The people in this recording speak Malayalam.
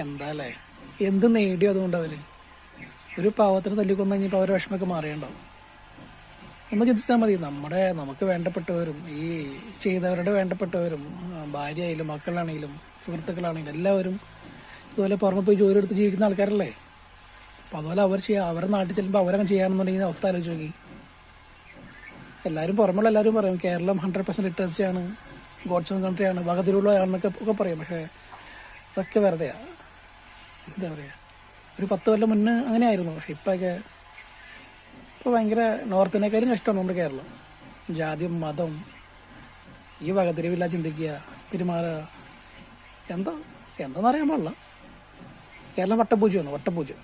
എന്താല്ലേ? എന്ത് നേടിയോ അതുകൊണ്ട് അവർ. ഒരു പാവത്തിന് തല്ലിക്കൊന്നു കഴിഞ്ഞപ്പോൾ അവരുടെ വിഷമൊക്കെ മാറിയുണ്ടാവും ഒന്ന് ചിന്തിച്ചാൽ മതി നമ്മുടെ നമുക്ക് വേണ്ടപ്പെട്ടവരും ഈ ചെയ്തവരുടെ വേണ്ടപ്പെട്ടവരും ഭാര്യയായാലും മക്കളാണെങ്കിലും സുഹൃത്തുക്കളാണെങ്കിലും എല്ലാവരും ഇതുപോലെ പുറമെ പോയി ജോലി എടുത്ത് ജീവിക്കുന്ന ആൾക്കാരല്ലേ? അപ്പം അതുപോലെ അവർ ചെയ്യുക അവരുടെ നാട്ടിൽ ചെല്ലുമ്പോൾ അവരങ്ങനെ ചെയ്യാണെന്നുണ്ടെങ്കിൽ അവസ്ഥ ആലോചിച്ച് നോക്കി. എല്ലാവരും പുറമുള്ള എല്ലാവരും പറയും കേരളം ഹൺഡ്രഡ് പെർസെന്റ് ലിറ്ററസി ആണ് ഗോഡ്സ് ഓൺ കൺട്രി ആണ് വകതിരുള്ള ആണെന്നൊക്കെ ഒക്കെ പറയും. പക്ഷേ അതൊക്കെ വെറുതെയാണ് എന്താ പറയുക ഒരു പത്ത് കൊല്ലം മുന്നേ അങ്ങനെയായിരുന്നു. പക്ഷെ ഇപ്പോഴൊക്കെ ഇപ്പൊ ഭയങ്കര നോർത്തിനേക്കാളും കഷ്ടമാണ് നമ്മുടെ കേരളം. ജാതിയും മതം ഈ വകതിരിവില്ല ചിന്തിക്കുക പെരുമാറുക. എന്താ എന്താണെന്ന് പാടില്ല. കേരളം വട്ടപൂജ്യമാണ് വട്ടപൂജ്യം